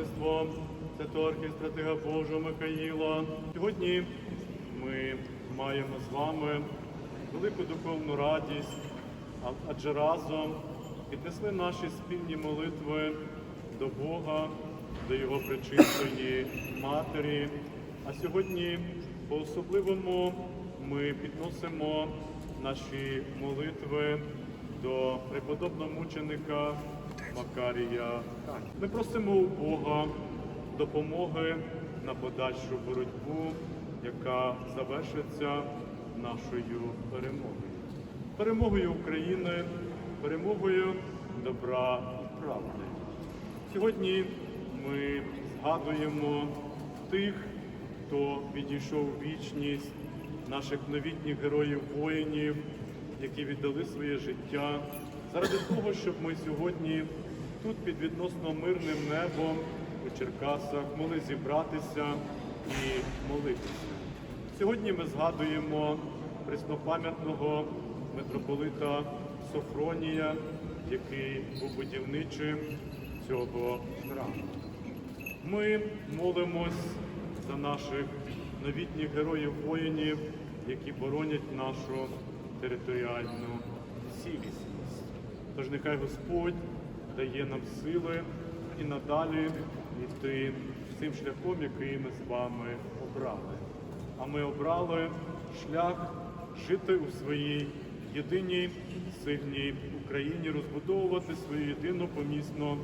Величество святого архістратига Божого Михаїла. Сьогодні ми маємо з вами велику духовну радість, адже разом піднесли наші спільні молитви до Бога, до Його пречистої Матері. А сьогодні по-особливому ми підносимо наші молитви до преподобного мученика Макарія. Ми просимо у Бога допомоги на подальшу боротьбу, яка завершиться нашою перемогою. Перемогою України, перемогою добра і правди. Сьогодні ми згадуємо тих, хто відійшов у вічність, наших новітніх героїв-воїнів, які віддали своє життя заради того, щоб ми сьогодні тут під відносно мирним небом у Черкасах могли зібратися і молитися. Сьогодні ми згадуємо преснопам'ятного митрополита Софронія, який був будівничим цього храму. Ми молимось за наших новітніх героїв-воїнів, які боронять нашу територіальну цілісність. Тож нехай Господь дає нам сили і надалі йти цим шляхом, який ми з вами обрали. А ми обрали шлях жити у своїй єдиній сильній Україні, розбудовувати свою єдину помісну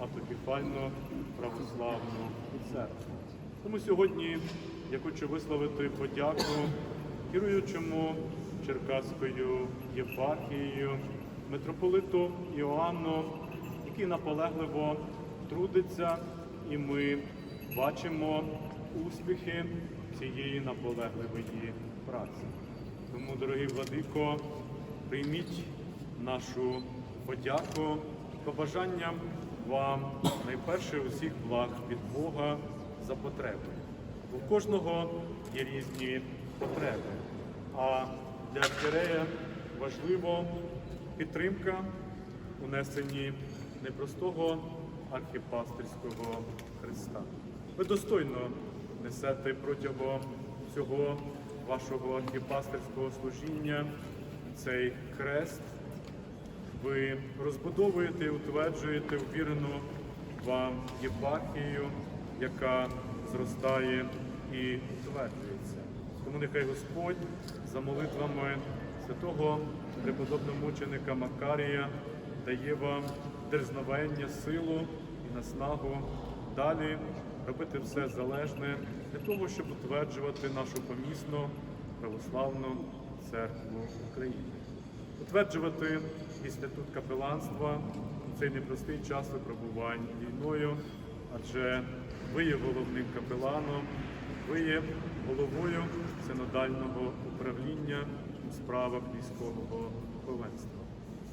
автокефальну православну церкву. Тому сьогодні я хочу висловити подяку керуючому Черкаською єпархією, митрополиту Іоанну, який наполегливо трудиться, і ми бачимо успіхи цієї наполегливої праці. Тому, дорогий владико, прийміть нашу подяку побажанням вам найперше усіх благ від Бога за потреби. У кожного є різні потреби. А для архірея важливо підтримка у непростого архіпастерського Христа. Ви достойно несете протягом всього вашого архіпастерського служіння цей хрест. Ви розбудовуєте і утверджуєте ввірену вам єпархію, яка зростає і утверджується. Тому нехай Господь за молитвами святого преподобного мученика Макарія дає вам дерзновення, силу і наснагу далі робити все залежне для того, щоб утверджувати нашу помісну православну церкву України. Утверджувати інститут капеланства у цей непростий час випробувань війною, адже ви є головним капеланом, ви є головою синодального управління справах військового духовенства.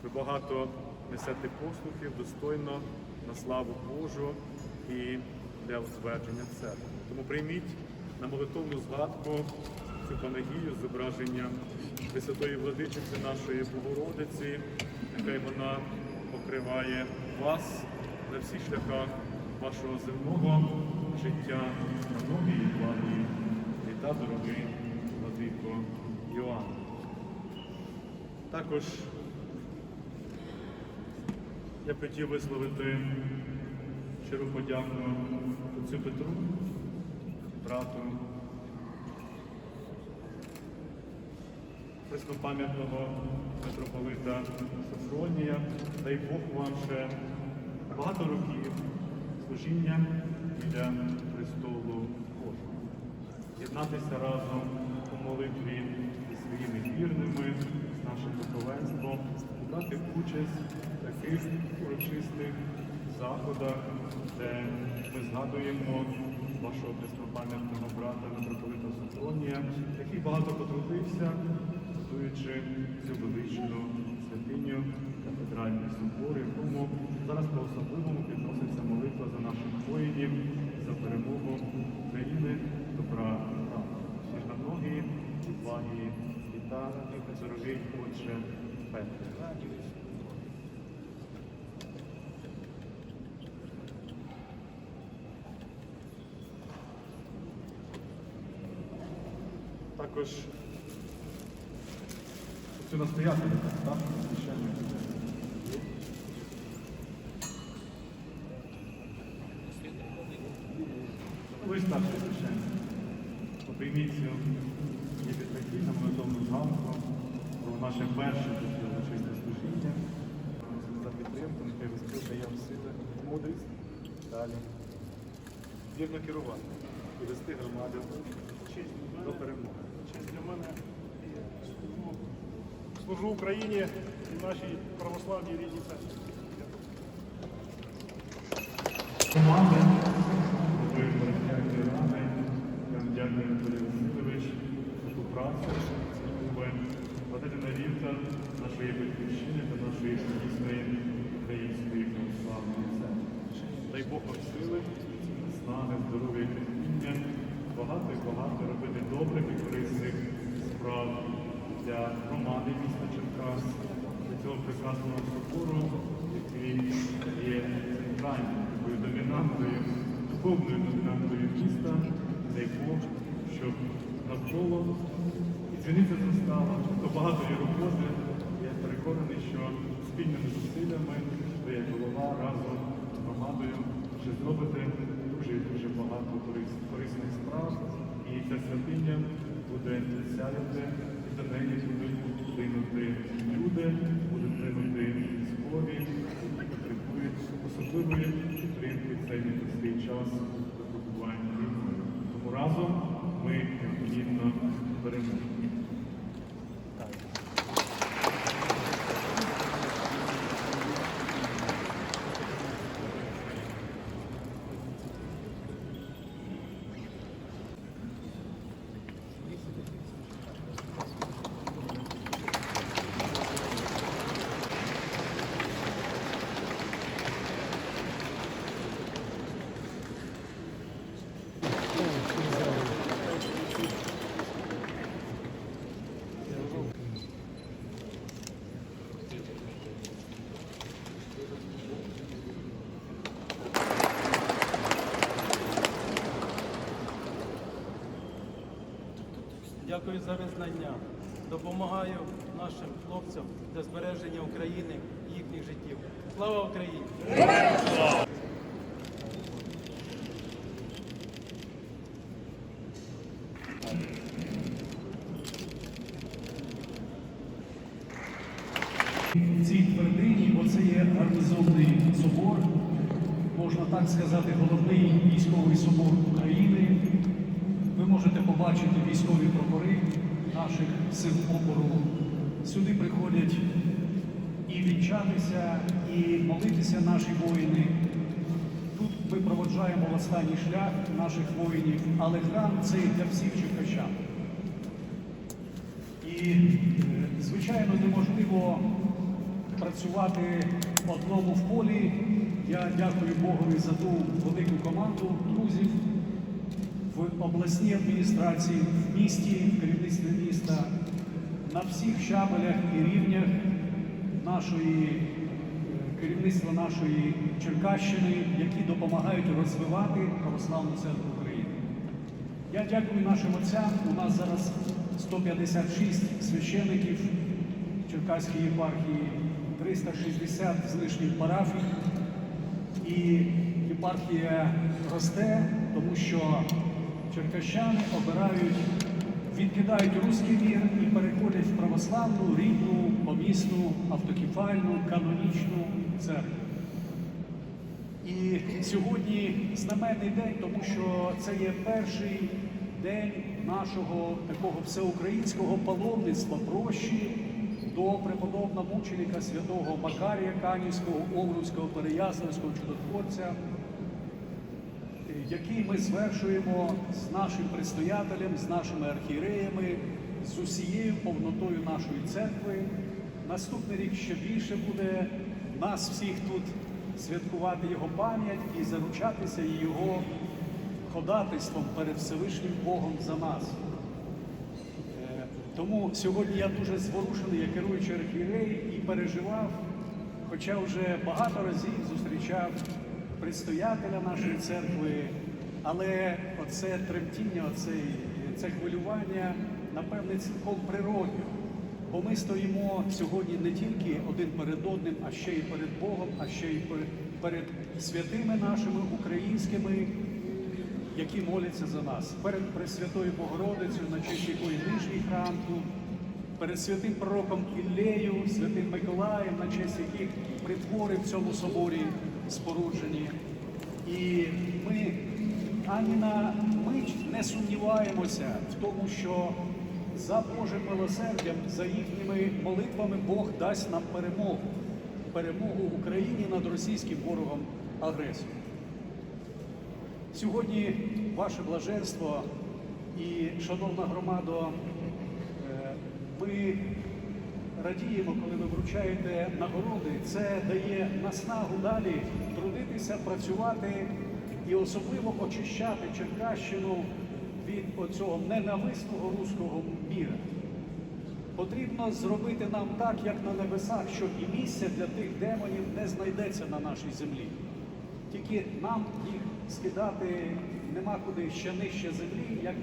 Ви багато несете послухів достойно на славу Божу і для утвердження церкви. Тому прийміть на молитовну згадку цю панагію з зображенням Пресвятої Владичиці нашої Богородиці, нехай вона покриває вас на всіх шляхах вашого земного життя, на і благі літа, дорогий Також я б хотів висловити щиру подяку отцю Петру, брату преснопам'ятного митрополита Софронія. Дай Бог вам ще багато років служіння біля престолу Божого. Єднатися разом у молитві зі своїми вірними, нашим духовенством, брати участь в таких урочистих заходах, де ми згадуємо вашого преснопам'ятного брата митрополита Софронія, який багато потрудився, готуючи цю величну святиню кафедральний собор, якому зараз по-особливому підноситься молитва за наших воїнів, за перемогу України, добра на многі і та дорогий отче Петре. Також цю настоятельну так, священник. Ви старший священник. Поприйміть цю наше перше урочисте служіння. За підтримку, нехай Господь дає вам сили, мудрість, далі. Вірно керувати і вести громаду до перемоги. Честь для мене і служу, служу Україні і нашій православній рідній церкві. команди, ви перетягли рани. Я дякую, Анатолій Васильович, за ту працю, яку ви кладете на вівтар нашої батьківщини та нашої дійсної української православної церкви. Дай Бог вам сили, снаги, здоров'я терпіння, багато і багато робити добрих і корисних справ для громади міста Черкас, для цього прекрасного собору, який є центральною такою домінантою, духовною домінантою міста, дай Бог, щоб навколо і дзвіниця зростала, то багато є роботи. Я переконаний, що спільними зусиллями ви голова разом громадою ще зробите дуже і дуже багато корисних справ. І ця святиня буде сяяти, і до неї будуть плинути люди, будуть плинути військові, які потребують особливої підтримки в цей непростий час випробування війни. Тому разом ми необхідно переможемо. Дякую за визнання. Допомагаю нашим хлопцям для збереження України і їхніх життів. Слава Україні! В цій твердині оце є гарнізонний собор, можна так сказати, головний військовий собор України. Можете побачити військові прапори наших сил опору. Сюди приходять і вінчатися, і молитися наші воїни. Тут ми проводжаємо останній шлях наших воїнів, але храм це для всіх черкащан. І, е, звичайно, неможливо працювати одному в полі. Я дякую Богові за ту велику команду друзів в обласній адміністрації, в місті, в керівництві міста, на всіх щабелях і рівнях нашої е, керівництва нашої Черкащини, які допомагають розвивати православну церкву України. Я дякую нашим отцям. У нас зараз 156 священиків Черкаської єпархії, 360 з лишнім парафій. І єпархія росте, тому що черкащани обирають, відкидають руський вір і переходять в православну, рідну, помісну, автокефальну, канонічну церкву. І сьогодні знаменний день, тому що це є перший день нашого такого всеукраїнського паломництва прощі до преподобного мученика святого Макарія Канівського, Овруцького, Переяславського чудотворця, який ми звершуємо з нашим предстоятелем, з нашими архієреями, з усією повнотою нашої церкви. Наступний рік ще більше буде нас всіх тут святкувати його пам'ять і заручатися його ходатайством перед Всевишнім Богом за нас. Е, Тому сьогодні я дуже зворушений, як керуючий архієрей, і переживав, хоча вже багато разів зустрічав предстоятеля нашої церкви, але оце тремтіння, оце, це хвилювання напевне, цілком природньо. Бо ми стоїмо сьогодні не тільки один перед одним, а ще й перед Богом, а ще й перед, святими нашими українськими, які моляться за нас, перед Пресвятою Богородицею, на честь якої нижній храм перед святим пророком Іллею, святим Миколаєм, на честь яких притвори в цьому соборі споруджені. І ми ані на мить не сумніваємося в тому, що за Божим милосердям, за їхніми молитвами Бог дасть нам перемогу, перемогу Україні над російським ворогом агресором. Сьогодні ваше блаженство і шановна громадо, е, ми радіємо, коли ви вручаєте нагороди. Це дає наснагу далі трудитися, працювати і особливо очищати Черкащину від оцього ненависного руського міра. Потрібно зробити нам так, як на небесах, що і місця для тих демонів не знайдеться на нашій землі. Тільки нам їх скидати нема куди ще нижче землі, як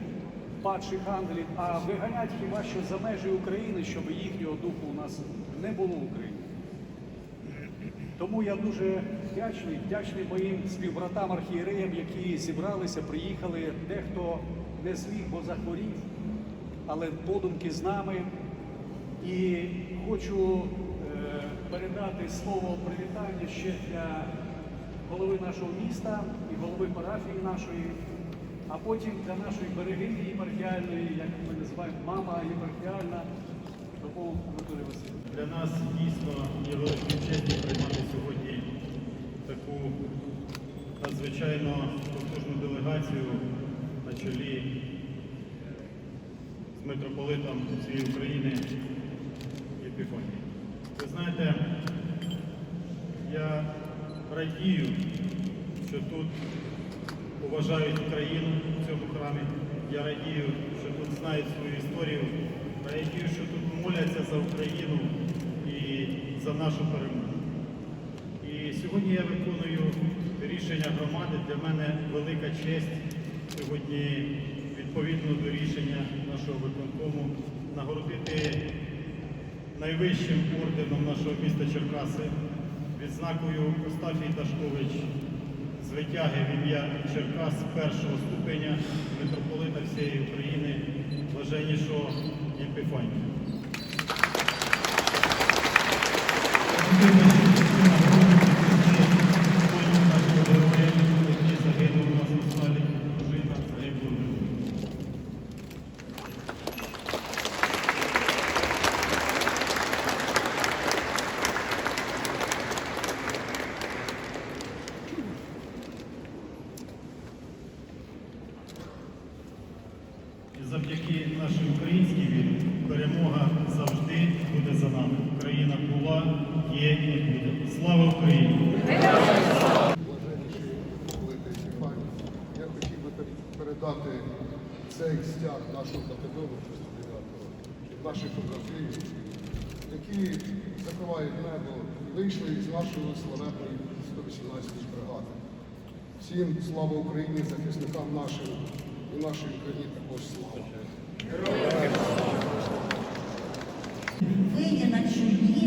падших ангелів, а виганять хіба що за межі України, щоб їхнього духу у нас не було в Україні. Тому я дуже вдячний, вдячний моїм співбратам архієреям, які зібралися, приїхали. Дехто не зміг, бо захворів, але подумки з нами. І хочу е, передати слово привітання ще для голови нашого міста і голови парафії нашої, а потім для нашої берегині єпархіальної, як ми називаємо мама єпархіальна, тому Анатолій Васильович. Для нас дійсно є великою честю приймати сьогодні таку надзвичайно потужну делегацію на чолі з митрополитом всієї України Єпіфанії. Ви знаєте, я радію, що тут поважають Україну в цьому храмі. Я радію, що тут знають свою історію. Радію, що тут моляться за Україну і за нашу перемогу. Сьогодні я виконую рішення громади. Для мене велика честь сьогодні, відповідно до рішення нашого виконкому, нагородити найвищим орденом нашого міста Черкаси, відзнакою Остафій Дашкович з витяги в ім'я Черкас першого ступеня митрополита всієї України, блаженнішого Єпифанія. І завдяки нашій українській вірі перемога завжди буде за нами. Україна була, є і буде. Слава Україні! я хотів би передати цей стяг нашого катедору 39-го наших побратимів, які закривають небо, вийшли із нашої славетної 118-ї бригади. Всім слава Україні, захисникам нашим і нашій Україні також слава. Ви є на чолі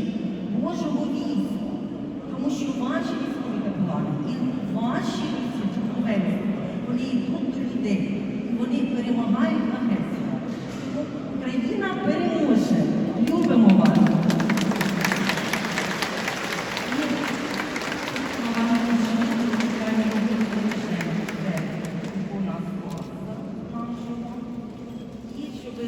що ваші військові плани і ваші військові, вони йдуть до людей, і вони перемагають агресію. Україна переможе. Любимо вас. І щоб ви